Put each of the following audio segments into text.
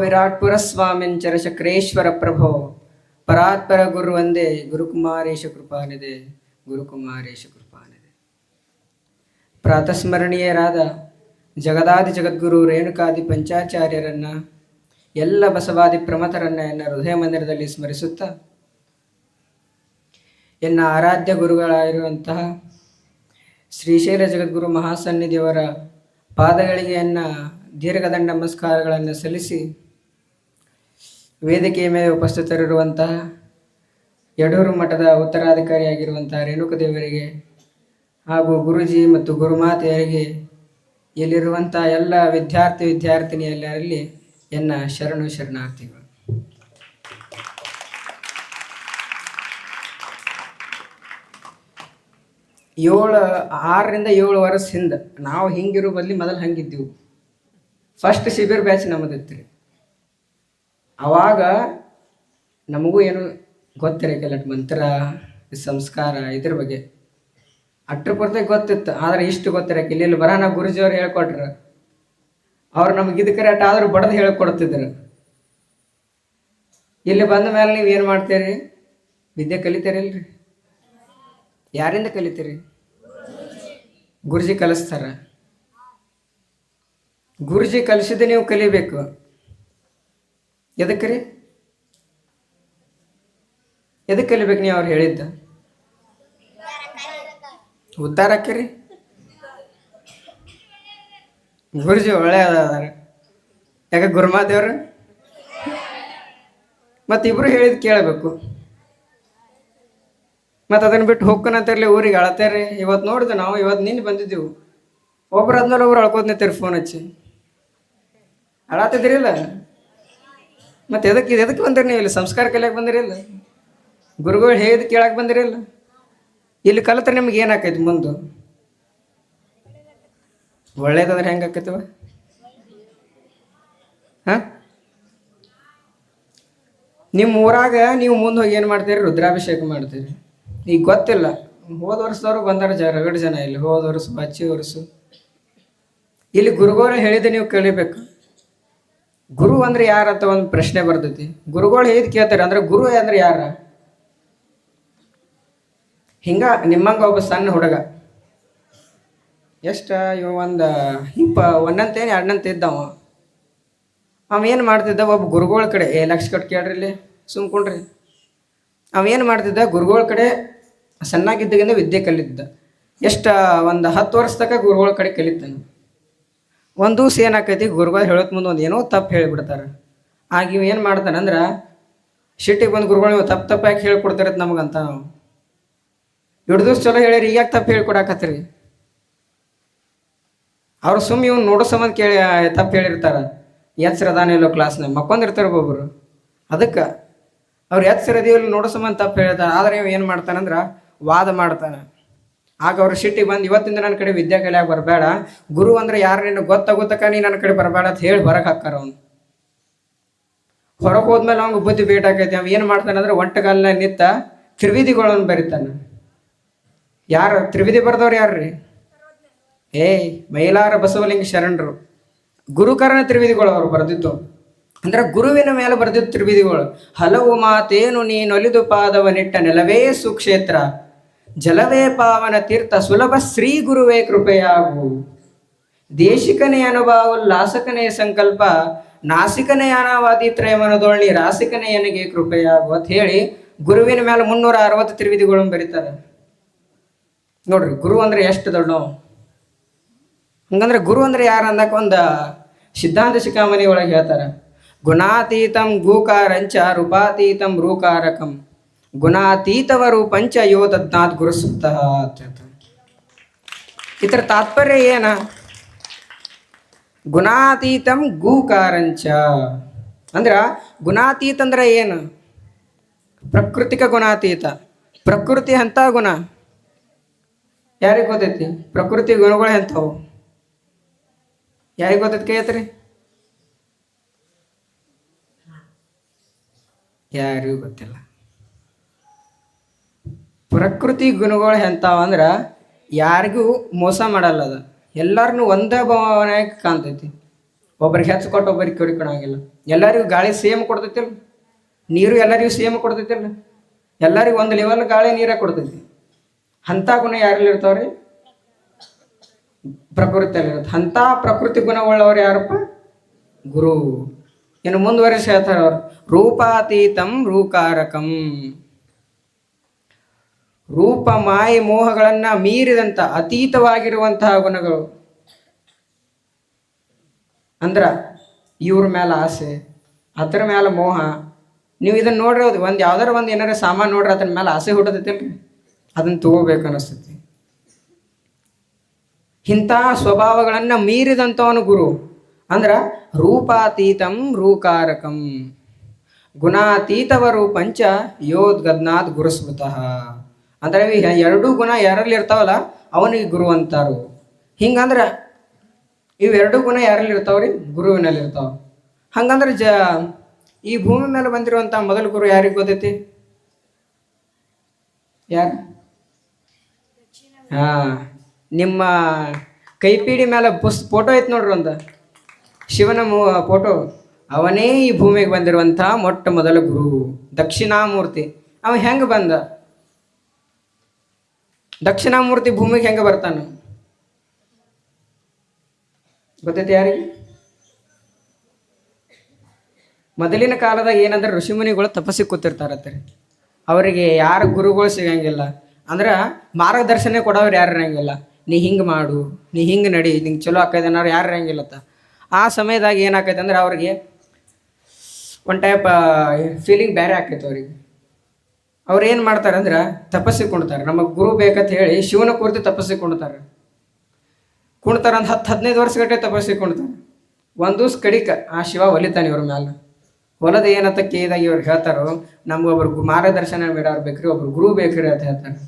ವಿರಾಟ್ಪುರ ಚರ ಚಕ್ರೇಶ್ವರ ಪ್ರಭೋ ಪರಾತ್ಪರ ಗುರು ಒಂದೇ, ಗುರುಕುಮಾರೇಶ ಕೃಪಾನಿದೆ ಗುರುಕುಮಾರೇಶ ಕೃಪಾನಿದೆ ಪ್ರಾತಸ್ಮರಣೀಯರಾದ ಜಗದಾದಿ ಜಗದ್ಗುರು ರೇಣುಕಾದಿ ಪಂಚಾಚಾರ್ಯರನ್ನ, ಎಲ್ಲ ಬಸವಾದಿ ಪ್ರಮಥರನ್ನ ಎನ್ನ ಹೃದಯ ಮಂದಿರದಲ್ಲಿ ಸ್ಮರಿಸುತ್ತಾ, ಎನ್ನ ಆರಾಧ್ಯ ಗುರುಗಳಾಗಿರುವಂತಹ ಶ್ರೀಶೈಲ ಜಗದ್ಗುರು ಮಹಾಸನ್ನಿಧಿಯವರ ಪಾದಗಳಿಗೆ ಎನ್ನ ದೀರ್ಘದಂಡ ನಮಸ್ಕಾರಗಳನ್ನು ಸಲ್ಲಿಸಿ ವೇದಿಕೆಯ ಮೇಲೆ ಉಪಸ್ಥಿತರಿರುವಂತಹ ಯಡೂರು ಮಠದ ಉತ್ತರಾಧಿಕಾರಿಯಾಗಿರುವಂತಹ ರೇಣುಕದೇವರಿಗೆ ಹಾಗೂ ಗುರುಜಿ ಮತ್ತು ಗುರುಮಾತೆಯರಿಗೆ ಇಲ್ಲಿರುವಂಥ ಎಲ್ಲ ವಿದ್ಯಾರ್ಥಿ ವಿದ್ಯಾರ್ಥಿನಿಯಲ್ಲರಲ್ಲಿ ಎನ್ನ ಶರಣು ಶರಣಾರ್ಥಿಗಳು. ಏಳು, ಆರರಿಂದ ಏಳು ವರ್ಷ ಹಿಂದೆ, ನಾವು ಹಿಂಗಿರೋ ಬದಲಿ ಮೊದಲು ಹಂಗಿದ್ದೀವಿ. ಫಸ್ಟ್ ಶಿಬಿರ್ ಬ್ಯಾಚ್ ನಮ್ಮದಿತ್ತು ರೀ. ಅವಾಗ ನಮಗೂ ಏನು ಗೊತ್ತಿರಕ್ಕಿಲ್ಲ ಮಂತ್ರ, ಸಂಸ್ಕಾರ ಇದ್ರ ಬಗ್ಗೆ. ಅಟ್ರ ಪೂರ್ತಿ ಗೊತ್ತಿತ್ತು, ಆದ್ರೆ ಇಷ್ಟು ಗೊತ್ತಿರಕ್ಕೆ ಇಲ್ಲಿ ಬರೋಣ ಗುರುಜಿಯವ್ರು ಹೇಳ್ಕೊಟ್ರು. ಅವ್ರು ನಮ್ಗೆ ಇದಕ್ಕೆ ರೇಟ್ ಆದರೂ ಬಡ್ದು ಹೇಳ್ಕೊಡ್ತಿದ್ರು. ಇಲ್ಲಿ ಬಂದ ಮೇಲೆ ನೀವು ಏನು ಮಾಡ್ತೀರಿ? ವಿದ್ಯೆ ಕಲಿತೀರಿಲ್ರಿ ಯಾರಿಂದ ಕಲಿತೀರಿ? ಗುರುಜಿ ಕಲಿಸ್ತಾರ. ಗುರುಜಿ ಕಲಿಸಿದ ನೀವು ಕಲಿಬೇಕು. ಎದಕ್ಕೆ ರೀ ಎದಕ್ಕೆ ಕಲಿಬೇಕು ನೀವು ಅವ್ರು ಹೇಳಿದ್ದ? ಉದ್ದಾರಕ್ಕೆ ರೀ ಗುರುಜಿ ಒಳ್ಳೆ ಅದಾರ. ಯಾಕೆ ಗುರುಮಾದೇವ್ರು ಮತ್ತು ಇಬ್ರು ಹೇಳಿದ್ ಕೇಳಬೇಕು. ಮತ್ತು ಅದನ್ನ ಬಿಟ್ಟು ಹೋಗ್ಕನಂತಿರ್ಲಿ ಊರಿಗೆ ಅಳತೇರಿ. ಇವತ್ತು ನೋಡಿದೆ ನಾವು, ಇವತ್ತು ನಿನ್ನೆ ಬಂದಿದ್ದೆವು. ಒಬ್ರು ಆದ್ಮೇಲೆ ಒಬ್ರು ಅಳ್ಕೋತ ನಿಂತೀರಿ ಫೋನ್ ಹಚ್ಚಿ. ಅಳಾತಿದ್ರಿಲ್ಲ? ಮತ್ತೆ ಎದಕ್ಕೆ ಇದು ಎದಕ್ಕೆ ಬಂದಿರಿ ನೀವು ಇಲ್ಲಿ? ಸಂಸ್ಕಾರ ಕಲಿಯಕ್ಕೆ ಬಂದಿರಿಲ್ಲ ಗುರುಗಳು ಹೇಳಿದ ಕೇಳಕ್ಕೆ ಬಂದಿರಿಲ್ಲ ಇಲ್ಲಿ? ಕಲಿತ್ರೆ ನಿಮ್ಗೆ ಏನಾಕೈತಿ ಮುಂದೆ? ಒಳ್ಳೇದಂದ್ರೆ ಹೆಂಗೆ ಆಕೈತವ ನಿಮ್ಮ ಊರಾಗ ನೀವು ಮುಂದೆ ಹೋಗಿ ಏನು ಮಾಡ್ತೀರಿ? ರುದ್ರಾಭಿಷೇಕ ಮಾಡ್ತೀರಿ. ಈಗ ಗೊತ್ತಿಲ್ಲ. ಹೋದ ವರ್ಷದವ್ರು ಬಂದಾರ ಜ ರಗಡ್ ಜನ ಇಲ್ಲಿ. ಹೋದ ವರ್ಷ, ಬಚ್ಚಿ ವರ್ಷ. ಇಲ್ಲಿ ಗುರುಗಳು ಹೇಳಿದ ನೀವು ಕಲಿಬೇಕು ಗುರು ಅಂದ್ರೆ ಯಾರಂತ ಒಂದು ಪ್ರಶ್ನೆ ಬರ್ತೈತಿ. ಗುರುಗಳು ಹೇಗೆ ಕೇಳ್ತಾರೆ ಅಂದ್ರೆ ಗುರು ಅಂದ್ರೆ ಯಾರ? ಹಿಂಗ ನಿಮ್ಮಂಗ ಒಬ್ಬ ಸಣ್ಣ ಹುಡುಗ. ಎಷ್ಟ ಇವ ಒಂದು ಇಪ್ಪ ಒಂದಂತೇನು ಎರಡಂತ ಇದ್ದವ. ಅವ ಏನು ಮಾಡ್ತಿದ್ದ? ಒಬ್ಬ ಗುರುಗಳ ಕಡೆ. ಏ, ಲಕ್ಷ ಕಟ್ ಕೇಳ್ರಿ ಇಲ್ಲಿ ಸುಮ್ಕೊಂಡ್ರಿ ಅವ ಏನು ಮಾಡ್ತಿದ್ದ? ಗುರುಗಳ ಕಡೆ ಸಣ್ಣಾಗಿದ್ದಾಗಿಂದ ವಿದ್ಯೆ ಕಲಿತಿದ್ದ. ಎಷ್ಟು ಒಂದು ಹತ್ತು ವರ್ಷ ತನಕ ಗುರುಗಳ ಕಡೆ ಕಲಿತಾನೆ. ಒಂದು ದಿವ್ಸ ಏನಾಕೈತಿ ಗುರುಗಳು ಹೇಳೋದ್ ಮುಂದೆ ಒಂದು ಏನೋ ತಪ್ಪು ಹೇಳಿಬಿಡ್ತಾರೆ. ಆಗ ಇವ ಏನು ಮಾಡ್ತಾನಂದ್ರೆ ಸಿಟ್ಟಿಗೆ ಬಂದು ಗುರುಗಳು ಇವ ತಪ್ಪು ತಪ್ಪು ಯಾಕೆ ಹೇಳ್ಕೊಡ್ತಾರತ್ ನಮಗಂತ ನಾವು? ಎರಡು ದಿವ್ಸ ಚಲೋ ಹೇಳ್ಯಾರ ಈಗ ಯಾಕೆ ತಪ್ಪು ಹೇಳ್ಕೊಡಾಕತ್ರಿ ಅವ್ರು ಸುಮ್ಮ ಇವ್ನು ನೋಡೋ ಸಂಬಂಧ ಕೇಳಿ ತಪ್ಪು ಹೇಳಿರ್ತಾರೆ. ಎಚ್ಚರ ಅದಾನ ಇಲ್ಲೋ ಕ್ಲಾಸ್ನಾಗ ಮಕ್ಕೊಂದಿರ್ತಾರೆ ಒಬ್ಬೊಬ್ರು ಅದಕ್ಕೆ ಅವ್ರು ಎಚ್ಚರ ಇದೀವಲ್ಲ ನೋಡೋ ಸಂಬಂಧ ತಪ್ಪು ಹೇಳ್ತಾರೆ. ಆದರೆ ಇವ ಏನು ಮಾಡ್ತಾನಂದ್ರೆ ವಾದ ಮಾಡ್ತಾನೆ. ಆಗ ಅವ್ರ ಸಿಟ್ಟಿಗೆ ಬಂದು, ಇವತ್ತಿಂದ ನನ್ನ ಕಡೆ ವಿದ್ಯೆ ಕಲಿಯಾಗ ಬರಬೇಡ. ಗುರು ಅಂದ್ರೆ ಯಾರು ನಿನ್ನ ಗೊತ್ತಾಗೋತಕ ನೀ ನನ್ನ ಕಡೆ ಬರಬೇಡ ಅಂತ ಹೇಳಿ ಹೊರಗೆ ಹಾಕಾರ ಅವ್ನು. ಹೊರಗೆ ಹೋದ್ಮೇಲೆ ಅವ್ನಿಗೆ ಬುದ್ಧಿ ಬೇಟಾಕೈತಿ ಅವ ಏನು ಮಾಡ್ತಾನಂದ್ರೆ ಒಂಟಗಾಲ್ನ ನಿತ್ತ ತ್ರಿವಿಧಿಗಳನ್ನು ಬರಿತಾನೆ. ಯಾರು? ತ್ರಿವಿಧಿ ಬರ್ದವ್ರು ಯಾರ್ರಿ? ಏಯ್, ಮೈಲಾರ ಬಸವಲಿಂಗ ಶರಣರು. ಗುರುಕರಣ ತ್ರಿವಿಧಿಗಳು ಅವ್ರು ಬರೆದಿದ್ದು. ಅಂದ್ರೆ ಗುರುವಿನ ಮೇಲೆ ಬರೆದಿತ್ತು ತ್ರಿವಿಧಿಗಳು. ಹಲವು ಮಾತೇನು ಪಾದವ ನಿಟ್ಟ ನೆಲವೇ ಸುಕ್ಷೇತ್ರ. ಜಲವೇ ಪಾವನ ತೀರ್ಥ ಸುಲಭ ಶ್ರೀ ಗುರುವೇ ಕೃಪೆಯಾಗು. ದೇಶಿಕನೇ ಅನುಭಾವ ಲಾಸಕನೇ ಸಂಕಲ್ಪ, ನಾಸಿಕನೇ ಅನಾವಾದಿ ತ್ರಯಮನದೊಳ್ಳಿ, ರಾಸಿಕನೇ ನನಗೆ ಕೃಪೆಯಾಗು ಅಂತ ಹೇಳಿ ಗುರುವಿನ ಮೇಲೆ ಮುನ್ನೂರ ಅರವತ್ತು ತ್ರಿವಿಧಿಗಳು ಬರೀತಾರೆ. ನೋಡ್ರಿ, ಗುರು ಅಂದ್ರೆ ಎಷ್ಟು ದೊಡ್ಡ? ಹಂಗಂದ್ರೆ ಗುರು ಅಂದ್ರೆ ಯಾರು ಅಂದಕ್ಕೆ ಒಂದು ಸಿದ್ಧಾಂತ ಶಿಖಾಮಣಿ ಒಳಗೆ ಹೇಳ್ತಾರೆ. ಗುಣಾತೀತಂ ಗೂಕಾರಂಚ ರೂಪಾತೀತಂ ರೂಕಾರಕಂ. ಗುಣಾತೀತವ ಪಂಚ ಯೋ ತಜ್ಞಾತ್ ಹೇಳ್ತಾರೆ ಇದರ ತಾತ್ಪರ್ಯ ಏನ? ಗುಣಾತೀತಂ ಗೂಕಾರಂಚ. ಅಂದ್ರ ಗುಣಾತೀತ ಅಂದ್ರೆ ಏನು? ಪ್ರಕೃತಿಕ ಗುಣಾತೀತ. ಪ್ರಕೃತಿ ಅಂತ ಗುಣ. ಯಾರಿಗೆ ಗೊತ್ತೈತಿ? ಪ್ರಕೃತಿ ಗುಣಗಳು ಎಂಥವು? ಯಾರಿಗೆ ಗೊತ್ತೈತಿ ಕೈಯತ್ರಿ ಯಾರಿಗೂ ಗೊತ್ತಿಲ್ಲ. ಪ್ರಕೃತಿ ಗುಣಗಳು ಎಂಥವು ಅಂದ್ರೆ ಯಾರಿಗೂ ಮೋಸ ಮಾಡಲ್ಲ ಅದು. ಎಲ್ಲರನ್ನೂ ಒಂದೇ ಭಾವನೆಯಾಗಿ ಕಾಣ್ತೈತಿ. ಒಬ್ರಿಗೆ ಹೆಚ್ಚು ಕೊಟ್ಟು ಒಬ್ಬರಿಗೆ ಕಡಿಕೊಳಂಗಿಲ್ಲ ಎಲ್ಲರಿಗೂ ಗಾಳಿ ಸೇಮ್ ಕೊಡ್ತೈತಿಲ್ಲ ನೀರು ಎಲ್ಲರಿಗೂ ಸೇಮ್ ಕೊಡ್ತೈತಿಲ್ಲ ಎಲ್ಲರಿಗೂ ಒಂದು ಲೆವೆಲ್ ಗಾಳಿ ನೀರೇ ಕೊಡ್ತೈತಿ. ಅಂಥ ಗುಣ ಯಾರಲ್ಲಿ ಇರ್ತಾವ್ರಿ? ಪ್ರಕೃತಿಯಲ್ಲಿ ಇರುತ್ತೆ. ಅಂಥ ಪ್ರಕೃತಿ ಗುಣವುಳ್ಳವ್ರು ಯಾರಪ್ಪ? ಗುರು. ಇನ್ನು ಮುಂದುವರೆಸಿ ಹೇಳ್ತಾರೆ ಅವರು. ರೂಪಾತೀತಂ ರೂಕಾರಕಂ. ರೂಪ, ಮಾಯಿ, ಮೋಹಗಳನ್ನ ಮೀರಿದಂತ ಅತೀತವಾಗಿರುವಂತಹ ಗುಣಗಳು. ಅಂದ್ರ ಇವ್ರ ಮೇಲೆ ಆಸೆ, ಅದ್ರ ಮೇಲೆ ಮೋಹ. ನೀವು ಇದನ್ನ ನೋಡ್ರಿ ಹೌದು, ಒಂದು ಯಾವ್ದಾರ ಒಂದು ಏನಾರ ಸಾಮಾನು ನೋಡ್ರಿ ಅದ್ರ ಮೇಲೆ ಆಸೆ ಹುಟ್ಟದೈತಿಲ್ರಿ ಅದನ್ನ ತಗೋಬೇಕು ಅನಿಸ್ತೈತಿ. ಇಂಥ ಸ್ವಭಾವಗಳನ್ನು ಮೀರಿದಂಥವನು ಗುರು. ಅಂದ್ರ ರೂಪಾತೀತಂ ರೂಕಾರಕಂ. ಗುಣಾತೀತವ ರೂಪಂಚ ಯೋದ್ಗದ್ನಾಥ್ ಗುರುಸ್ಮೃತಃ. ಅಂದ್ರೆ ಎರಡೂ ಗುಣ ಯಾರಲ್ಲಿ ಇರ್ತಾವಲ್ಲ, ಅವನಿಗೆ ಗುರು ಅಂತಾರು. ಹಿಂಗಂದ್ರೆ ಇವೆರಡೂ ಗುಣ ಯಾರಲ್ಲಿ ಇರ್ತಾವ್ರಿ? ಗುರುವಿನಲ್ಲಿ ಇರ್ತಾವ. ಹಂಗಂದ್ರೆ ಜ, ಈ ಭೂಮಿ ಮೇಲೆ ಬಂದಿರುವಂಥ ಮೊದಲ ಗುರು ಯಾರಿಗೆ ಗೊತ್ತೈತಿ? ಯಾರು? ಹಾ, ನಿಮ್ಮ ಕೈಪಿಡಿ ಮೇಲೆ ಪುಸ್, ಫೋಟೋ ಐತೆ ನೋಡ್ರಿ ಒಂದು. ಶಿವನ ಮೂ, ಫೋಟೋ. ಅವನೇ ಈ ಭೂಮಿಗೆ ಬಂದಿರುವಂಥ ಮೊಟ್ಟ ಮೊದಲ ಗುರು, ದಕ್ಷಿಣಾಮೂರ್ತಿ. ಅವ ಹೆಂಗೆ ಬಂದ? ದಕ್ಷಿಣಾಮೂರ್ತಿ ಭೂಮಿಗೆ ಹೆಂಗೆ ಬರ್ತಾನೆ? ಗೊತ್ತೈತಿ ಯಾರಿಗೆ? ಮೊದಲಿನ ಕಾಲದಾಗ ಏನಂದ್ರೆ ಋಷಿಮುನಿಗಳು ತಪಸ್ಸಿ ಕೂತಿರ್ತಾರತ್ತೆ ಅವರಿಗೆ ಯಾರು ಗುರುಗಳು ಸಿಗಂಗಿಲ್ಲ. ಅಂದ್ರೆ ಮಾರ್ಗದರ್ಶನ ಕೊಡೋರು ಯಾರು ಇರಂಗಿಲ್ಲ. ನೀ ಹಿಂಗೆ ಮಾಡು, ನೀ ಹಿಂಗೆ ನಡಿ, ನಿಂಗೆ ಚಲೋ ಆಕೈತೆ ಅನ್ನೋರು ಯಾರು ಇರಂಗಿಲ್ಲತ್ತ. ಆ ಸಮಯದಾಗ ಏನಾಕೈತೆ ಅಂದ್ರೆ ಅವ್ರಿಗೆ ಒನ್ ಟೈಪ್ ಫೀಲಿಂಗ್ ಬೇರೆ ಆಕೈತೆ ಅವ್ರಿಗೆ. ಅವ್ರು ಏನು ಮಾಡ್ತಾರೆ ಅಂದ್ರೆ ತಪಸ್ಸಿ ಕುಣ್ತಾರೆ ನಮಗೆ ಗುರು ಬೇಕಂತ ಹೇಳಿ ಶಿವನ ಕುರಿತು ತಪಸ್ಸಿ ಕುಣ್ತಾರೆ ಕುಣ್ತಾರ ಅಂತ ಹತ್ತು ಹದಿನೈದು ವರ್ಷಗಟ್ಟೆ ಕುಣ್ತಾರೆ ಒಂದು ಕಡಿಕ ಆ ಶಿವ ಒಲಿತಾನೆ ಇವ್ರ ಮ್ಯಾಲೆ. ಹೊಲದ ಏನಂತ ಕೇದಾಗಿ ಇವ್ರು ಹೇಳ್ತಾರೋ ನಮ್ಗೊಬ್ರು ಮಾರ್ಗದರ್ಶನ ಬೇಡವ್ರು ಬೇಕ್ರಿ, ಒಬ್ರು ಗುರು ಬೇಕ್ರಿ ಅಂತ ಹೇಳ್ತಾರೆ.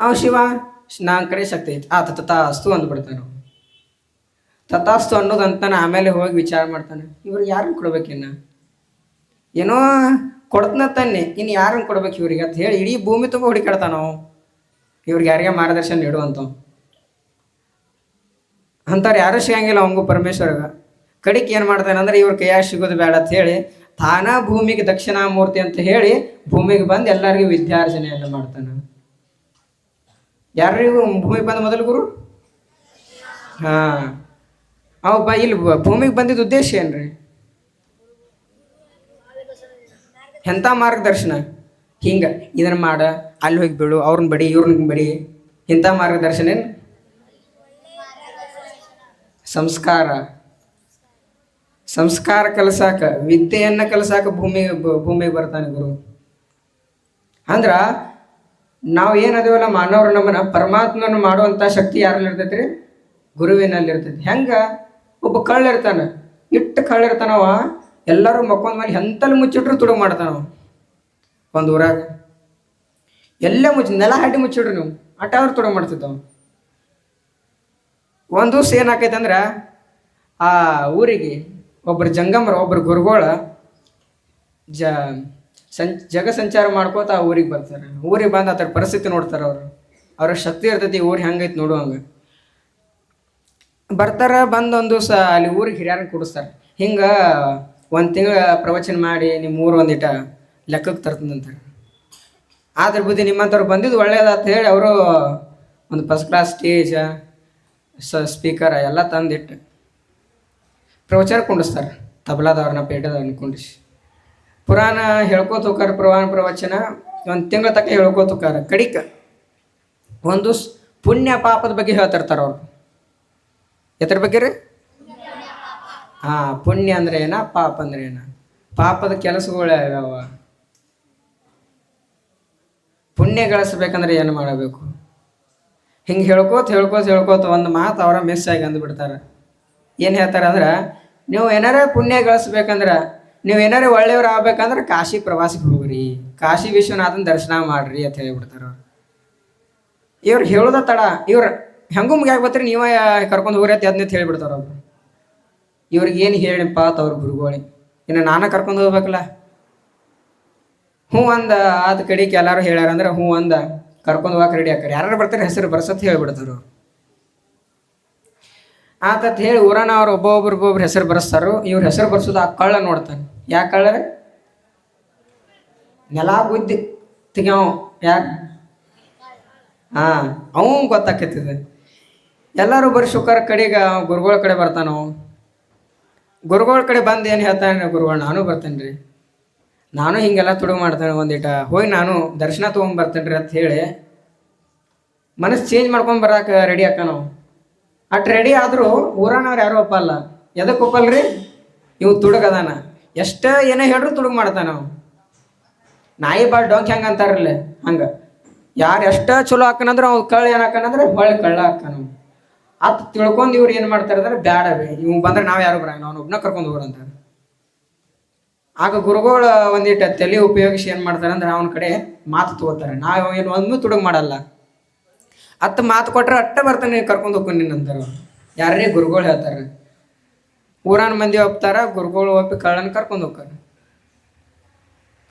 ಅವ ಶಿವ ನಾನ್ ಕಡೆ ಶಕ್ತಿ ಐತಿ. ಆತ ತಥಾಸ್ತು ಅಂದ್ಬಿಡ್ತಾನೆ ತತಾಸ್ತು ಅನ್ನೋದಂತಾನೆ ಆಮೇಲೆ ಹೋಗಿ ವಿಚಾರ ಮಾಡ್ತಾನೆ. ಇವ್ರಿಗೆ ಯಾರು ಕೊಡ್ಬೇಕಿನ್ನ ಏನೋ ಕೊಡ್ತನ ತನ್ನಿ. ಇನ್ನು ಯಾರನ್ನು ಕೊಡ್ಬೇಕು ಇವ್ರಿಗೆ ಅಂತ ಹೇಳಿ ಇಡೀ ಭೂಮಿ ತುಂಬ ಹುಡುಕಾಡ್ತಾನ ಇವ್ರಿಗೆ ಯಾರಿಗೆ ಮಾರ್ಗದರ್ಶನ ನೀಡುವಂಥವು ಅಂಥವ್ರು ಯಾರೂ ಸಿಗಂಗಿಲ್ಲ ಅವಂಗೂ ಪರಮೇಶ್ವರಗ. ಕಡಿಕೆ ಏನು ಮಾಡ್ತಾನೆ ಅಂದ್ರೆ ಇವ್ರ ಕೈಯಾಗ ಸಿಗೋದು ಬೇಡ ಅಂತ ಹೇಳಿ ತಾನ ಭೂಮಿಗೆ ದಕ್ಷಿಣಾಮೂರ್ತಿ ಅಂತ ಹೇಳಿ ಭೂಮಿಗೆ ಬಂದು ಎಲ್ಲರಿಗೂ ವಿದ್ಯಾರ್ಜನೆಯನ್ನು ಮಾಡ್ತಾನೆ. ಯಾರಿಗೂ ಭೂಮಿಗೆ ಬಂದ ಮೊದಲು ಗುರು? ಹಾ. ಅವ ಬ ಇಲ್ಲಿ ಭೂಮಿಗೆ ಬಂದಿದ್ದ ಉದ್ದೇಶ ಏನ್ರಿ? ಎಂಥ ಮಾರ್ಗದರ್ಶನ? ಹಿಂಗ, ಇದನ್ನ ಮಾಡ, ಅಲ್ಲಿ ಹೋಗಿ ಬಿಡು ಅವ್ರನ್ನ ಬಡಿ, ಇವ್ರನ್ನ ಬಡಿ. ಇಂಥ ಮಾರ್ಗದರ್ಶನ ಏನು? ಸಂಸ್ಕಾರ. ಸಂಸ್ಕಾರ ಕಲಸಾಕ, ವಿದ್ಯೆಯನ್ನು ಕಲಸಾಕ ಭೂಮಿಗೆ ಭೂಮಿಗೆ ಬರ್ತಾನೆ ಗುರು. ಅಂದ್ರ, ನಾವು ಏನದೇವಲ್ಲ ಮಾನವರು ನಮ್ಮನ್ನ ಪರಮಾತ್ಮನ ಮಾಡುವಂಥ ಶಕ್ತಿ ಯಾರಲ್ಲಿ ಇರ್ತೈತಿ ರೀ ಗುರುವಿನಲ್ಲಿ ಇರ್ತೈತಿ. ಹೆಂಗ? ಒಬ್ಬ ಕಳ್ಳ ಇರ್ತಾನ ಇಟ್ಟು ಕಳ್ಳ ಇರ್ತಾನವ ಎಲ್ಲರೂ ಮಕ್ಕೊಂದ ಮೇಲೆ ಎಂತಲ್ಲಿ ಮುಚ್ಚಿಟ್ರು ತುಡು ಮಾಡ್ತಾವೆ ಒಂದು ಊರಾಗ. ಎಲ್ಲೇ ಮುಚ್ಚಿ, ನೆಲ ಹಾಟಿ ಮುಚ್ಚಿಡ್ರಿ ನೀವು. ಆಟ ಅವ್ರು ತುಡು ಮಾಡ್ತಿದ್ದವ ಒಂದು ದಿವ್ಸ ಏನಾಕೈತೆ ಅಂದ್ರೆ, ಆ ಊರಿಗೆ ಒಬ್ಬರು ಜಂಗಮರು ಒಬ್ಬರು ಗುರುಗಳ ಜ, ಸಂ, ಜಗ ಸಂಚಾರ ಮಾಡ್ಕೋತ ಆ ಊರಿಗೆ ಬರ್ತಾರೆ. ಊರಿಗೆ ಬಂದು ಅದರ ಪರಿಸ್ಥಿತಿ ನೋಡ್ತಾರೆ ಅವರು. ಅವ್ರ ಶಕ್ತಿ ಇರ್ತೈತಿ ಊರು ಹೆಂಗೈತೆ ನೋಡು ಹಂಗೆ. ಬರ್ತಾರೆ ಬಂದು ಒಂದು ದಿವಸ ಅಲ್ಲಿ ಊರಿಗೆ ಹಿರಿಯರನ್ನ ಕೂಡಿಸ್ತಾರೆ. ಹಿಂಗೆ ಒಂದು ತಿಂಗಳ ಪ್ರವಚನ ಮಾಡಿ ನಿಮ್ಮ ಊರು ಒಂದಿಟ ಲೆಕ್ಕಕ್ಕೆ ತರ್ತದಂತಾರೆ ಆದ್ರ ಬುದ್ಧಿ ನಿಮ್ಮಂಥವ್ರು ಬಂದಿದ್ದು ಒಳ್ಳೇದಾತ ಹೇಳಿ ಅವರು ಒಂದು ಫಸ್ಟ್ ಕ್ಲಾಸ್ ಸ್ಟೇಜ ಸ ಸ್ಪೀಕರ ಎಲ್ಲ ತಂದಿಟ್ಟು. ಪ್ರವಚನ ಕುಂಡಿಸ್ತಾರೆ, ತಬಲಾದವ್ರನ್ನ ಪೇಟದವ್ರನ್ನ ಕುಂಡಿಸಿ. ಪುರಾಣ ಹೇಳ್ಕೋತ ಹೋಕಾರ ಪುರಾಣ ಪ್ರವಚನ, ಒಂದು ತಿಂಗಳ ತಕ್ಕ ಹೇಳ್ಕೋತ ಹೋಕಾರ ಕಡಿಕ ಒಂದು ಪುಣ್ಯ ಪಾಪದ ಬಗ್ಗೆ ಹೇಳ್ತಿರ್ತಾರೆ ಅವರು. ಎದ್ರ ಬಗ್ಗೆ ರೀ? ಹಾಂ ಪುಣ್ಯ ಅಂದ್ರೆ ಏನ, ಪಾಪ ಅಂದ್ರೆ ಏನ? ಪಾಪದ ಕೆಲಸಗಳು ಯಾವ್ಯಾವ ಪುಣ್ಯ ಗಳಿಸ್ಬೇಕಂದ್ರೆ ಏನು ಮಾಡಬೇಕು? ಹಿಂಗೆ ಹೇಳ್ಕೋತ ಹೇಳ್ಕೋತ ಹೇಳ್ಕೋತ ಒಂದು ಮಾತು ಅವರ ಮಿಸ್ ಆಗಿ ಅಂದ್ಬಿಡ್ತಾರೆ ಏನು ಹೇಳ್ತಾರೆ ಅಂದ್ರೆ, ನೀವು ಏನಾರ ಪುಣ್ಯ ಗಳಿಸ್ಬೇಕಂದ್ರೆ, ನೀವು ಏನಾರ ಒಳ್ಳೆಯವ್ರು ಆಗ್ಬೇಕಂದ್ರೆ ಕಾಶಿ ಪ್ರವಾಸಕ್ಕೆ ಹೋಗ್ರಿ. ಕಾಶಿ ವಿಶ್ವನಾಥನ ದರ್ಶನ ಮಾಡ್ರಿ ಅಂತ ಹೇಳಿಬಿಡ್ತಾರೆ ಇವ್ರು ಹೇಳೋದ ತಡ, ಇವ್ರು ಹೆಂಗು ಮುಗಿಯಾಗ ಬರ್ತೀರಿ, ನೀವೇ ಕರ್ಕೊಂಡು ಹೋಗ್ರಿ ಅಂತ ಅದನ್ನ ಹೇಳಿಬಿಡ್ತಾರೆ ಅವ್ರು. ಇವ್ರಿಗೆ ಏನು ಹೇಳಿಪ್ಪ ಅವ್ರ ಗುರುಗಳಿಗೆ ಇನ್ನು ನಾನೇ ಕರ್ಕೊಂಡು ಹೋಗ್ಬೇಕಲ್ಲ. ಹ್ಞೂ ಅಂದ, ಆದ ಕಡೆಗೆ ಎಲ್ಲರೂ ಹೇಳ್ಯಾರ ಅಂದ್ರೆ ಹ್ಞೂ ಅಂದ, ಕರ್ಕೊಂಡು ಹೋಗಕ್ಕೆ ರೆಡಿ ಆಕರೆ ಯಾರು ಬರ್ತಾರೆ ಹೆಸರು ಬರ್ಸತ್ ಹೇಳ್ಬಿಡ್ತಾರೆ ಆತತ್ ಹೇಳಿ ಊರನ ಅವ್ರು ಒಬ್ಬೊಬ್ರು ಒಬ್ಬೊಬ್ರು ಹೆಸರು ಬರೆಸ್ತಾರು. ಇವ್ರ ಹೆಸರು ಬರ್ಸೋದು ಆ ಕಳ್ಳ ನೋಡ್ತಾನೆ. ಯಾಕೆ ಕಳ್ಳ ನೆಲ ಗುದ್ದಿ ತೆಗ್ಯಾವ. ಯಾಕೆ? ಹಾಂ ಅವ ಗೊತ್ತಾಕೈತಿದೆ. ಎಲ್ಲರೂ ಬರೀ ಶುಕ್ರ ಕಡೆಗೆ ಗುರುಗಳ ಕಡೆ ಬರ್ತಾನ ಅವ ಗುರುಗಳ ಕಡೆ ಬಂದು ಏನು ಹೇಳ್ತಾನೆ ಗುರುಗಳು, ನಾನು ಬರ್ತೇನೆ ರೀ ನಾನು ಹಿಂಗೆಲ್ಲ ತುಡು ಮಾಡ್ತೇನೆ ಒಂದಿಟ. ಹೋಗಿ ನಾನು ದರ್ಶನ ತೊಗೊಂಬರ್ತೇನೆ ರೀ ಅಂತ ಹೇಳಿ ಮನಸ್ಸು ಚೇಂಜ್ ಮಾಡ್ಕೊಂಡು ಬರೋಕೆ ರೆಡಿ ಆಕ ನಾವು. ಅಟ್ ರೆಡಿ ಆದರೂ ಊರನವ್ರು ಯಾರು ಒಪ್ಪಲ್ಲ ಎದಕ್ಕೆ ಒಪ್ಪಲ್ಲ ರೀ ಇವು ತುಡುಗದಾನ. ಎಷ್ಟೇ ಏನೇ ಹೇಳ್ರು ತುಡುಗು ಮಾಡ್ತಾನೆ ನಾವು ನಾಯಿ ಬಾಳ್ ಡೊಂಕ್ ಹೆಂಗೆ ಅಂತಾರಲ್ಲ, ಹಂಗೆ. ಯಾರು ಎಷ್ಟ ಚಲೋ ಹಾಕನಂದ್ರೆ ಅವ್ನು ಕಳ್ಳ ಏನು ಹಾಕನಂದ್ರೆ ಹೊಳ್ಳಿ ಕಳ್ಳ ಹಾಕನ ಅತ್ ತಿಳ್ಕೊಂಡು ಇವ್ರು ಏನು ಮಾಡ್ತಾರೆ ಅಂದ್ರೆ ಬ್ಯಾಡ ಇವ್ ಬಂದ್ರೆ ನಾವು ಯಾರು ಬರಂಗ ನಾನು ಒಬ್ನ ಕರ್ಕೊಂಡು ಹೋಗೋ ಅಂತಾರೆ. ಆಗ ಗುರುಗಳ ಒಂದಿಟ್ಟು ತಲೆ ಉಪಯೋಗಿಸಿ ಏನು ಮಾಡ್ತಾರೆ ಅಂದ್ರೆ ಅವನ ಕಡೆ ಮಾತು ತಗೋತಾರೆ. ನಾವು ಏನು ಒಂದು ತುಡುಗು ಮಾಡಲ್ಲ. ಅತ್ತ ಮಾತು ಕೊಟ್ರೆ ಅಟ್ಟ ಬರ್ತಾನೆ ಕರ್ಕೊಂಡು ಹೋಗ್ಕೊಂಡು ನಿನ್ನಂತಾರೆ ಯಾರೇ ಗುರುಗಳು ಹೇಳ್ತಾರೆ. ಊರಾನ ಮಂದಿ ಒಪ್ತಾರ, ಗುರುಗಳು ಒಪ್ಪಿ ಕಳ್ಳನ ಕರ್ಕೊಂಡು ಹೋಗ್ತಾರೆ.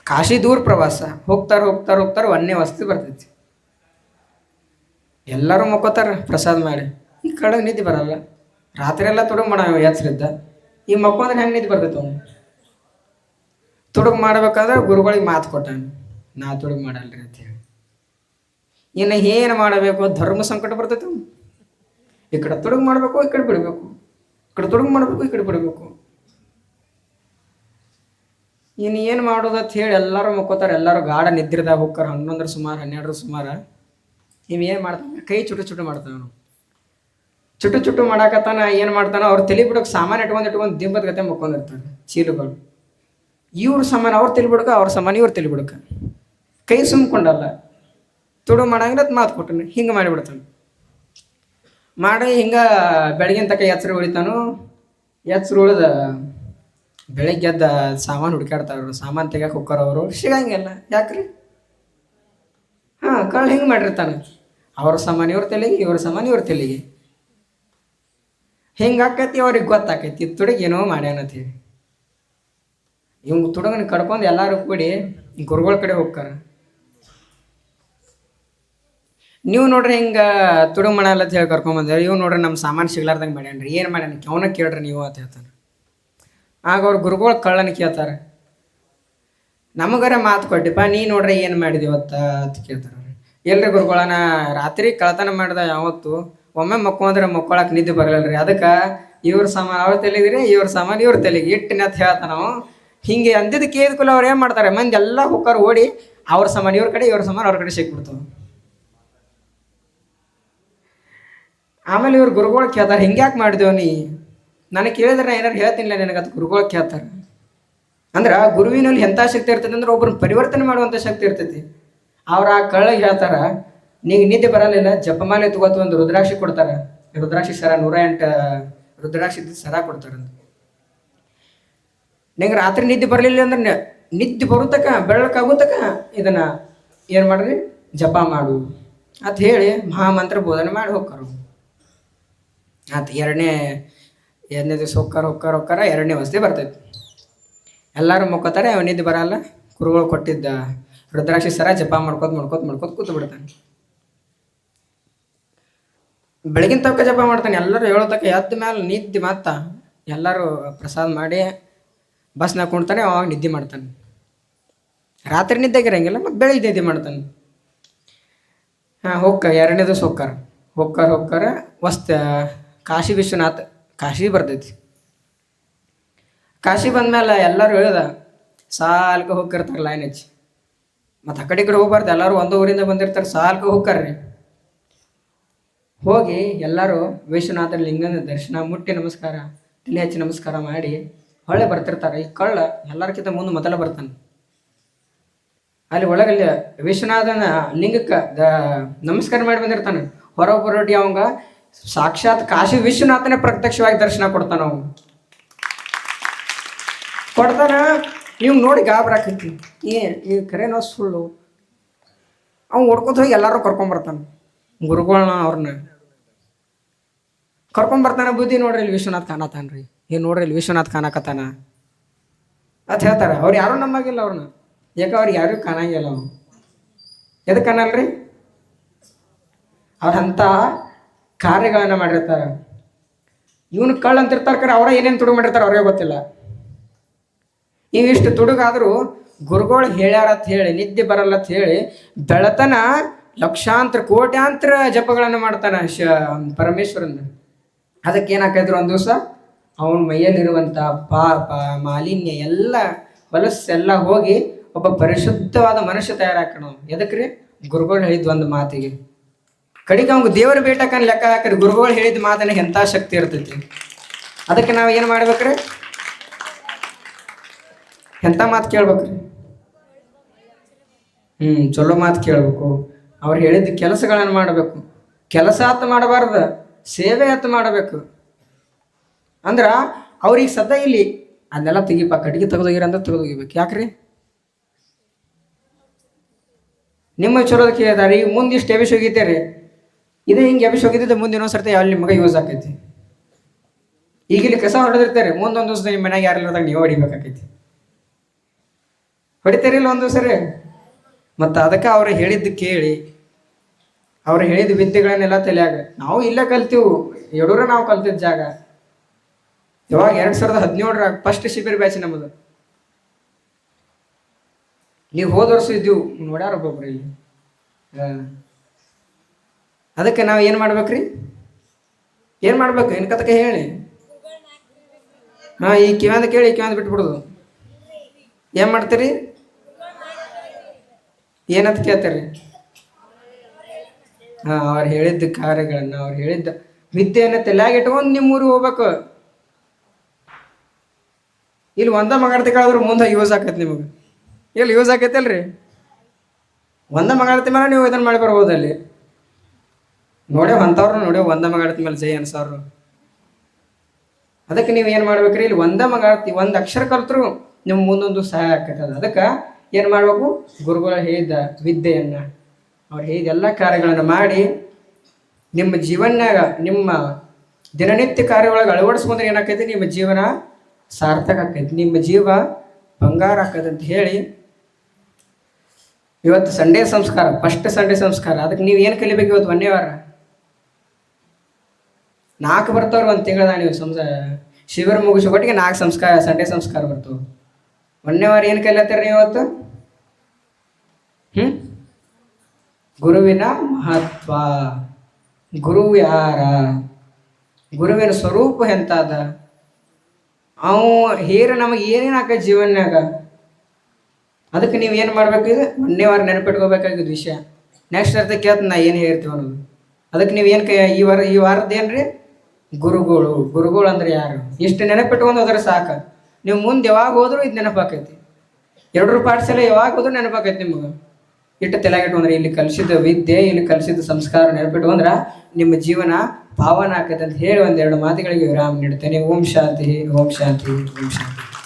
ಕಾಶಿ ದೂರ ಪ್ರವಾಸ. ಹೋಗ್ತಾರ ಹೋಗ್ತಾರ ಹೋಗ್ತಾರ ಒಂದೇ ವಸ್ತಿ ಬರ್ತೈತಿ. ಎಲ್ಲರೂ ಮಕ್ಕೋತಾರ ಪ್ರಸಾದ ಮಾಡಿ. ಕಡೆ ನಿದ್ದೆ ಬರಲ್ಲ. ರಾತ್ರಿ ಎಲ್ಲ ತುಡುಗು ಮಾಡ ಎಚ್ಚರಿದ್ದ ಈ ಮಕ್ಕೊಂದ್ರೆ ಹೆಂಗೆ ನಿದ್ದೆ ಬರ್ತೈತೆ ಅವನು? ತುಡುಗು ಮಾಡ್ಬೇಕಾದ್ರೆ ಗುರುಗಳಿಗೆ ಮಾತು ಕೊಟ್ಟಾನ. ನಾ ತುಡುಗು ಮಾಡಲ್ರಿ ಅಂತ ಹೇಳಿ. ಇನ್ನು ಏನು ಮಾಡಬೇಕು? ಧರ್ಮ ಸಂಕಟ ಬರ್ತೈತೆ ಅವನು. ಈ ಕಡೆ ತುಡುಗು ಮಾಡಬೇಕು, ಈ ಕಡೆ ಬಿಡಬೇಕು. ಈ ಕಡೆ ತುಡುಗು ಮಾಡಬೇಕು, ಈ ಕಡೆ ಬಿಡಬೇಕು. ಇನ್ನು ಏನು ಮಾಡೋದು ಅಂತ ಹೇಳಿ ಎಲ್ಲರೂ ಮಕ್ಕೋತಾರೆ. ಎಲ್ಲರೂ ಗಾಢ ನಿದ್ರಿದಾಗ ಹೋಗ್ತಾರೆ. ಹನ್ನೊಂದರ ಸುಮಾರು, ಹನ್ನೆರಡರ ಸುಮಾರು. ಇವೇನು ಏನು ಮಾಡ್ತಾನೆ? ಕೈ ಚುಟು ಚುಟು ಮಾಡ್ತಾವೆ ಅವ್ನು. ಚುಟು ಚುಟ್ಟು ಮಾಡಾಕತ್ತಾನ, ಏನು ಮಾಡ್ತಾನ ಅವ್ರು ತಲೆ ಬಿಡೋಕೆ ಸಾಮಾನು ಇಟ್ಕೊಂಡು ಇಟ್ಕೊಂಡು ದಿಂಬದ ಗತೆ ಮುಕ್ಕೊಂಡಿರ್ತಾರೆ, ಚೀಲಗಳು. ಇವ್ರ ಸಮಾನ ಅವ್ರು ತಲೆ ಬಿಡಕ, ಅವ್ರ ಸಮಾನ ಇವ್ರು ತಲೆ ಬಿಡಕ. ಕೈ ಸುಮ್ಕೊಂಡಲ್ಲ ತುಡು ಮಾಡಂಗಿಲ್ಲ ಮಾತು ಕೊಟ್ಟನು, ಹಿಂಗೆ ಮಾಡಿಬಿಡ್ತಾನೆ ಮಾಡಿ ಹಿಂಗೆ ಬೆಳಗಿನ ತಕ್ಕ ಎಚ್ಚರು ಉಳಿತಾನು ಎಚ್ಚರು ಉಳಿದ ಬೆಳಿಗ್ಗೆ ಎದ್ದ ಸಾಮಾನು ಹುಡುಕಾಡ್ತಾವ್ರು ಸಾಮಾನು ತೆಗಿಯಕ್ಕೆ ಹೋಗ್ತಾರ ಅವರು, ಸಿಗಂಗಿಲ್ಲ, ಯಾಕ್ರಿ? ಹಾಂ, ಕಳ್ಳ ಹಿಂಗೆ ಮಾಡಿರ್ತಾನೆ. ಅವ್ರ ಸಾಮಾನು ಇವ್ರ ತಲೆಗೆ, ಇವ್ರ ಸಾಮಾನು ಇವ್ರ ತಲೆಗೆ. ಹಿಂಗೆ ಆಕೈತಿ ಅವ್ರಿಗೆ ಗೊತ್ತಾಕೈತಿ. ತುಡುಗ ಏನೋ ಮಾಡ್ಯಾನಂತೇಳಿ ಇವ್ ತುಡುಗನ ಕಡ್ಕೊಂಡು ಎಲ್ಲರೂ ಕೂಡಿ ಗುರುಗಳ ಕಡೆ ಹೋಗ್ತಾರ ನೀವು ನೋಡ್ರಿ ಹಿಂಗೆ ತುಡುಗ ಮಾಡಲ್ಲ ಅಂತ ಹೇಳಿ ಕರ್ಕೊಂಬಂದ್ರೆ ಇವ್ ನೋಡ್ರಿ ನಮ್ಮ ಸಾಮಾನು ಸಿಗ್ಲಾರ್ದಂಗೆ ಮಾಡ್ಯಾನ್ರಿ. ಏನು ಮಾಡ್ಯಾನ? ಅವನ ಕೇಳ್ರಿ ನೀವು ಅಂತ ಹೇಳ್ತಾರೆ. ಆಗ ಅವ್ರು ಗುರುಗಳು ಕಳ್ಳನ ಕೇಳ್ತಾರೆ. ನಮಗರ ಮಾತು ಕೊಟ್ಟಿಪ್ಪ ನೀ ನೋಡ್ರಿ ಏನು ಮಾಡಿದಿವತ್ತ ಅಂತ ಕೇಳ್ತಾರೆ. ಎಲ್ರಿ ಗುರುಗಳನ ರಾತ್ರಿ ಕಳ್ತನ ಮಾಡ್ದ ಯಾವತ್ತು? ಒಮ್ಮೆ ಮಕ್ಕೊಂದ್ರೆ ಮಕ್ಕೊಳಕ್ ನಿದ್ದೆ ಬರಲ್ಲರಿ. ಅದಕ್ಕೆ ಇವ್ರ ಸಾಮಾನು ಅವ್ರ ತಲೆಗಿರಿ, ಇವ್ರ ಸಾಮಾನು ಇವ್ರ ತಲೆಗೆ. ಇಟ್ಟಿನ ಅಂತ ಹೇಳ್ತಾನ ನಾವು ಹಿಂಗೆ ಅಂದಿದ್ದು ಕೇಳಿದ್ಕೂಲ ಅವ್ರು ಏನು ಮಾಡ್ತಾರೆ? ಮಂದಿ ಎಲ್ಲ ಹೊಕ್ಕಾರು ಓಡಿ ಅವ್ರ ಸಾಮಾನು ಇವ್ರ ಕಡೆ, ಇವ್ರ ಸಾಮಾನು ಅವ್ರ ಕಡೆ ಸಿಕ್ಬಿಡ್ತು ಆಮೇಲೆ ಇವ್ರು ಗುರುಗಳು ಕೇಳ್ತಾರೆ ಹಿಂಗ್ಯಾಕೆ ಮಾಡಿದೆವು ನೀ? ನನಗೆ ಕೇಳಿದ್ರೆ ಏನಾರು ಹೇಳ್ತೀನಿಲ್ಲ ನಿನಗೆ, ಅದು ಗುರುಗಳು ಕೇಳ್ತಾರೆ. ಅಂದ್ರೆ ಗುರುವಿನಲ್ಲಿ ಎಂಥ ಶಕ್ತಿ ಇರ್ತೈತೆ ಅಂದ್ರೆ ಒಬ್ಬರನ್ನ ಪರಿವರ್ತನೆ ಮಾಡುವಂಥ ಶಕ್ತಿ ಇರ್ತೈತಿ. ಅವ್ರು ಆ ಕಳ್ಳಗೆ ಹೇಳ್ತಾರ ನಿಂಗೆ ನಿದ್ದೆ ಬರಲಿಲ್ಲ ಜಪಮಾಲೆ ತಗೋತು ಒಂದು ರುದ್ರಾಕ್ಷಿ ಕೊಡ್ತಾರೆ. ರುದ್ರಾಕ್ಷಿ ಸರ ನೂರ ಎಂಟು, ರುದ್ರಾಕ್ಷಿ ಸರ ಕೊಡ್ತಾರಂತ ನಿಂಗೆ ರಾತ್ರಿ ನಿದ್ದೆ ಬರಲಿಲ್ಲ ಅಂದ್ರೆ ನಿದ್ದೆ ಬರುತ್ತಕ ಬೆಳಕಾಗುತ್ತಕ ಇದನ್ನ ಏನು ಮಾಡ್ರಿ? ಜಪ ಮಾಡು. ಅಂತ ಹೇಳಿ ಮಹಾಮಂತ್ರ ಬೋಧನೆ ಮಾಡಿ ಹೋಗ್ಕರು. ಆತ ಎರಡನೇ ಎರಡನೇ ದಿವಸ ಹೋಗ್ಕಾರ ಹೋಗ್ಕಾರ ಹೋಗ್ಕಾರ ಎರಡನೇ ವಸತಿ ಬರ್ತೈತಿ. ಎಲ್ಲರೂ ಮುಕ್ಕೋತಾರೆ ಅವನಿದ್ದು ಬರಲ್ಲ. ಕುರುಗಳು ಕೊಟ್ಟಿದ್ದ ರುದ್ರಾಕ್ಷಿ ಸರ ಜಪ ಮಾಡ್ಕೋತ ಮಾಡ್ಕೋತ ಮಾಡ್ಕೋತ ಕೂತು ಬಿಡ್ತಾನೆ ಬೆಳಗಿನ ತವಕ ಜಪ ಮಾಡ್ತಾನೆ. ಎಲ್ಲರೂ ಹೇಳೋ ತನಕ ಎದ್ದ ಮೇಲೆ ನಿದ್ದೆ ಮತ್ತ ಎಲ್ಲರೂ ಪ್ರಸಾದ ಮಾಡಿ ಬಸ್ನಾಗ ಕುಣ್ತಾನೆ ಅವಾಗ ನಿದ್ದೆ ಮಾಡ್ತಾನೆ. ರಾತ್ರಿ ನಿದ್ದೆಗಿರಂಗಿಲ್ಲ ಮತ್ತೆ ಬೆಳಗ್ಗೆ ನಿದ್ದೆ ಮಾಡ್ತಾನೆ. ಹಾಂ, ಹೋಗ್ಕ, ಎರಡನೇ ದಿವಸ ಹೋಗ್ಕಾರ. ಹೋಗ್ಕಾರ ಹೋಗ್ಕಾರ, ವಸ್ತ, ಕಾಶಿ ವಿಶ್ವನಾಥ್, ಕಾಶಿ ಬರ್ತೈತಿ. ಕಾಶಿ ಬಂದ್ಮೇಲೆ ಎಲ್ಲರೂ ಹೇಳ್ದ, ಸಾಲ್ಕ ಹೋಗಿರ್ತಾರೆ ಲೈನ್ ಹಚ್ಚಿ ಮತ್ತು ಆ ಕಡೆ ಈ ಕಡೆ ಹೋಗ್ಬಾರ್ದು, ಎಲ್ಲರೂ ಒಂದು ಊರಿಂದ ಬಂದಿರ್ತಾರೆ, ಸಾಲ್ಕ ಹೋಗ್ತಾರ್ರಿ ಹೋಗಿ ಎಲ್ಲರೂ ವಿಶ್ವನಾಥನ ಲಿಂಗನ ದರ್ಶನ, ಮುಟ್ಟಿ ನಮಸ್ಕಾರ, ತಲೆ ಹಚ್ಚಿ ನಮಸ್ಕಾರ ಮಾಡಿ ಹೊಳೆ ಬರ್ತಿರ್ತಾರೆ. ಈ ಕಳ್ಳ ಎಲ್ಲರಿಗಿಂತ ಮುಂದೆ ಮೊದಲ ಬರ್ತಾನೆ. ಅಲ್ಲಿ ಒಳಗಲ್ಲಿ ವಿಶ್ವನಾಥನ ಲಿಂಗಕ್ಕೆ ದ ನಮಸ್ಕಾರ ಮಾಡಿ ಬಂದಿರ್ತಾನೆ. ಹೊರ ಹೊರಟಿ ಅವಂಗ ಸಾಕ್ಷಾತ್ ಕಾಶಿ ವಿಶ್ವನಾಥನೇ ಪ್ರತ್ಯಕ್ಷವಾಗಿ ದರ್ಶನ ಕೊಡ್ತಾನ ಅವನು ಕೊಡ್ತಾನ ನೀವು ನೋಡಿ ಗಾಬರ ಏ, ಈ ಕರೆನೋ ಸುಳ್ಳು. ಅವ್ನು ಓಡ್ಕೊತ ಹೋಗಿ ಎಲ್ಲರೂ ಕರ್ಕೊಂಬರ್ತಾನೆ. ಗುರುಗಳನ್ನ ಅವ್ರನ್ನ ಕರ್ಕೊಂಬರ್ತಾನೆ ಬುದ್ಧಿ ನೋಡ್ರಿ ಇಲ್ಲಿ ವಿಶ್ವನಾಥ್ ಕಾಣತಾನ್ರಿ ಏನ್ ನೋಡ್ರಿ ಇಲ್ಲಿ ವಿಶ್ವನಾಥ್ ಕಾಣಕತ್ತಾನ? ಅಂತ ಹೇಳ್ತಾರೆ. ಅವ್ರು ಯಾರು ನಂಬಾಗಿಲ್ಲ ಅವ್ರನ್ನ ಯಾಕೆ ಅವ್ರಿಗೆ ಯಾರೂ ಕಾಣಂಗಿಲ್ಲ ಅವ್ನು. ಎದಕ್ಕೆ ಕಾಣಲ್ರಿ? ಅವ್ರಂಥ ಕಾರ್ಯಗಳನ್ನ ಮಾಡಿರ್ತಾರೆ. ಇವನು ಕಳ್ಳ ಅಂತ ಇರ್ತಾರೆ ಕರೆ, ಅವರ ಏನೇನು ತುಡುಗು ಮಾಡಿರ್ತಾರೆ ಅವ್ರಿಗೆ ಗೊತ್ತಿಲ್ಲ. ಇವಿಷ್ಟು ತುಡುಗಾದರೂ ಗುರುಗಳು ಹೇಳ್ಯಾರ ಅಂತ ಹೇಳಿ, ನಿದ್ದೆ ಬರಲ್ಲ ಅಂತ ಹೇಳಿ ಬೆಳತನ ಲಕ್ಷಾಂತರ, ಕೋಟ್ಯಾಂತರ ಜಪಗಳನ್ನು ಮಾಡ್ತಾನೆ ಶ ಅದಕ್ಕೆ ಏನಾಕೈತ್ರಿ ಒಂದು ದಿವಸ? ಅವನ ಮೈಯಲ್ಲಿರುವಂಥ ಪಾಪ, ಮಾಲಿನ್ಯ ಎಲ್ಲ ಹೊಲಸ್ಸೆಲ್ಲ ಹೋಗಿ ಒಬ್ಬ ಪರಿಶುದ್ಧವಾದ ಮನುಷ್ಯ ತಯಾರಾಕಣ. ಎದಕ್ಕೆ ಗುರುಗಳು ಹೇಳಿದ ಒಂದು ಮಾತಿಗೆ. ಕಡೆಗೆ ಅವ್ಗೆ ದೇವರ ಬೇಟಕ್ಕನ ಲೆಕ್ಕ ಹಾಕ್ರಿ. ಗುರುಗಳು ಹೇಳಿದ ಮಾತನ ಎಂಥ ಶಕ್ತಿ ಇರ್ತೈತಿ. ಅದಕ್ಕೆ ನಾವು ಏನು ಮಾಡ್ಬೇಕ್ರಿ? ಎಂಥ ಮಾತು ಕೇಳ್ಬೇಕ್ರಿ? ಹ್ಞೂ ಚಲೋ ಮಾತು ಕೇಳಬೇಕು. ಅವ್ರು ಹೇಳಿದ ಕೆಲಸಗಳನ್ನು ಮಾಡಬೇಕು. ಕೆಲಸ ಆತ ಮಾಡಬಾರ್ದು. ಸೇವೆ ಹತ್ತು ಮಾಡಬೇಕು. ಅಂದ್ರೆ ಅವ್ರಿಗೆ ಸದಾ ಇಲ್ಲಿ ಅದನ್ನೆಲ್ಲ ತೆಗಿಪ ಕಟ್ಟಿಗೆ ತೆಗೆದೋಗಿರ ಅಂತ ತೆಗೆದೋಗಿಬೇಕು. ಯಾಕ್ರಿ? ನಿಮ್ಮ ಚಲೋದಕ್ಕೆ ಕೇಳಿದಾರೆ ಈಗ ಮುಂದೆ ಇಷ್ಟು ಎಬಿಸ್ ಹೋಗಿದ್ದೀರಿ ಇದೇ ಹಿಂಗೆ ಎಬಿಸ್ ಹೋಗಿದ್ದೆ ಮುಂದೆ ಇನ್ನೊಂದು ಸರ್ತಿ ಅಲ್ಲಿ ನಿಮಗೆ ಯೂಸ್ ಆಕೈತಿ. ಈಗ ಇಲ್ಲಿ ಕಸ ಹೊಡೆದಿರ್ತಾರೆ. ಮುಂದೊಂದು ದಿವಸ ನಿಮ್ಮ ಮನೆಗೆ ಯಾರಿಲ್ಲದಾಗ ನೀವು ಹೊಡಿಬೇಕಾಕೈತಿ. ಹೊಡಿತೀರಿಲ್ಲ ಒಂದು ಸರಿ ಮತ್ತು ಅದಕ್ಕೆ ಅವ್ರು ಹೇಳಿದ್ದು ಕೇಳಿ ಅವ್ರು ಹೇಳಿದ ವಿದ್ಯೆಗಳನ್ನೆಲ್ಲ ತಲೆಯಾಗ. ನಾವು ಇಲ್ಲೇ ಕಲ್ತೀವು ಎಡೂರ ನಾವು ಕಲ್ತಿದ್ದ ಜಾಗ. ಯಾವಾಗ ಎರಡು ಸಾವಿರದ ಹದಿನೇಳರ ಫಸ್ಟ್ ಶಿಬಿರ ಬ್ಯಾಚ್ ನಮ್ಮದು ನೀವು ಹೋದ ವರ್ಷ ಇದ್ದೀವು, ನೋಡ್ಯಾರ ಒಬ್ಬೊಬ್ರು ಇಲ್ಲಿ. ಅದಕ್ಕೆ ನಾವು ಏನು ಮಾಡ್ಬೇಕ್ರಿ? ಏನು ಮಾಡ್ಬೇಕು? ಏನು ಕತಕ ಹೇಳಿ? ಹಾಂ, ಈ ಕಿವ್ಯಾಂದ ಕೇಳಿ, ಈ ಕಿವ್ಯಾಂದ ಬಿಟ್ಬಿಡೋದು. ಏನು ಮಾಡ್ತೀರಿ? ಏನಂತ ಕೇಳ್ತೀರಿ? ಅವ್ರು ಹೇಳಿದ್ದ ಕಾರ್ಯಗಳನ್ನು, ಅವ್ರು ಹೇಳಿದ್ದ ವಿದ್ಯೆಯನ್ನು ತಲೆಯಾಗ ಇಟ್ಕೊಂಡು ನಿಮ್ಮ ಊರಿಗೆ ಹೋಗ್ಬೇಕು. ಇಲ್ಲಿ ಒಂದ ಮಗಾಡ್ತಿ ಕಳೆದ್ರೆ ಮುಂದೆ ಯೂಸ್ ಆಕೈತಿ ನಿಮಗೆ. ಇಲ್ಲಿ ಯೂಸ್ ಆಕೈತಲ್ರಿ? ಒಂದ ಮಗಾಡ್ತಿ ಮೇಲೆ ನೀವು ಇದನ್ನು ಮಾಡಿ ಬರ್ಬೋದು ಅಲ್ಲಿ. ನೋಡ್ಯಾವ ಅಂಥವ್ರು ನೋಡಿ ಒಂದ ಮಗಾಡ್ತಿ ಮೇಲೆ ಜೈ ಅನ್ಸವ್ರು ಅದಕ್ಕೆ ನೀವು ಏನು ಮಾಡ್ಬೇಕ್ರಿ? ಇಲ್ಲಿ ಒಂದ ಮಗಾಡ್ತಿ, ಒಂದು ಅಕ್ಷರ ಕಲ್ತ್ರು ನಿಮ್ಮ ಮುಂದೊಂದು ಸಹಾಯ ಆಕೈತೆ ಅದು. ಅದಕ್ಕೆ ಏನು ಮಾಡ್ಬೇಕು? ಗುರುಗಳು ಹೇಳಿದ ವಿದ್ಯೆಯನ್ನು. ಅವ್ರು ಹೀಗೆಲ್ಲ ಕಾರ್ಯಗಳನ್ನು ಮಾಡಿ ನಿಮ್ಮ ಜೀವನ್ಯಾಗ, ನಿಮ್ಮ ದಿನನಿತ್ಯ ಕಾರ್ಯೊಳಗೆ ಅಳವಡಿಸ್ಕೊಂಡ್ರೆ ಏನಾಕೈತಿ ನಿಮ್ಮ ಜೀವನ ಸಾರ್ಥಕ ಆಕೈತಿ ನಿಮ್ಮ ಜೀವ ಬಂಗಾರ ಆಕೈತೆ ಅಂತ ಹೇಳಿ ಇವತ್ತು ಸಂಡೇ ಸಂಸ್ಕಾರ ಫಸ್ಟ್ ಸಂಡೇ ಸಂಸ್ಕಾರ. ಅದಕ್ಕೆ ನೀವು ಏನು ಕಲಿಬೇಕು ಇವತ್ತು ಒಂದೇ ವಾರ? ನಾಲ್ಕು ಬರ್ತವ್ರು ಒಂದು ತಿಂಗಳ ನೀವು ಸಂಸ, ಶಿಬಿರ ಮುಗಿಸೋ ಕೊಟ್ಟಿಗೆ ನಾಲ್ಕು ಸಂಸ್ಕಾರ, ಸಂಡೇ ಸಂಸ್ಕಾರ ಬರ್ತವೆ. ಒಂದೇ ವಾರ ಏನು ಕಲಿಯತ್ತೀರಿ ನೀವು ಇವತ್ತು ಹ್ಞೂ ಗುರುವಿನ ಮಹತ್ವ. ಗುರು ಯಾರ? ಗುರುವಿನ ಸ್ವರೂಪ ಎಂತಾದ? ಅವು ಹೇರ ನಮಗೆ ಏನೇನು ಹಾಕ ಜೀವನ್ಯಾಗ? ಅದಕ್ಕೆ ನೀವು ಏನು ಮಾಡ್ಬೇಕು ಇದು ಒಂದೇ ವಾರ ನೆನಪಿಟ್ಕೋಬೇಕಾಗಿದ್ದು ವಿಷಯ. ನೆಕ್ಸ್ಟ್ ಅರ್ಥ ಕೇಳ್ತ ನಾ ಏನು ಹೇಳ್ತೀವಿ ಅನ್ನೋದು. ಅದಕ್ಕೆ ನೀವು ಏನು ಕೈ ಈ ವಾರ ಈ ವಾರದ ಏನ್ರಿ? ಗುರುಗಳು. ಗುರುಗಳು ಅಂದ್ರೆ ಯಾರು? ಇಷ್ಟು ನೆನಪಿಟ್ಕೊಂಡು ಹೋದ್ರೆ ಸಾಕು. ನೀವು ಮುಂದೆ ಯಾವಾಗ ಹೋದ್ರೂ ಇದು ನೆನಪಾಕೈತಿ. ಎರಡರ ಪಾಠಶಾಲೆ ಯಾವಾಗ ಹೋದ್ರೂ ನೆನಪಾಕೈತಿ ನಿಮಗೆ. ಇಟ್ಟು ಅಂದ್ರೆ ಇಲ್ಲಿ ಕಲಿಸಿದ ವಿದ್ಯೆ, ಇಲ್ಲಿ ಕಲಿಸಿದ ಸಂಸ್ಕಾರ ನೆನಪಿಟ್ಟು ನೆನಪಿಟ್ಕೊಂಡ್ರೆ ನಿಮ್ಮ ಜೀವನ ಪಾವನ ಆಕೈತೆ ಅಂತ ಹೇಳಿ ಒಂದೆರಡು ಮಾತುಗಳಿಗೆ ವಿರಾಮ ನೀಡ್ತೇನೆ ಓಂ ಶಾಂತಿ ಓಂ ಶಾಂತಿ ಓಂ ಶಾಂತಿ.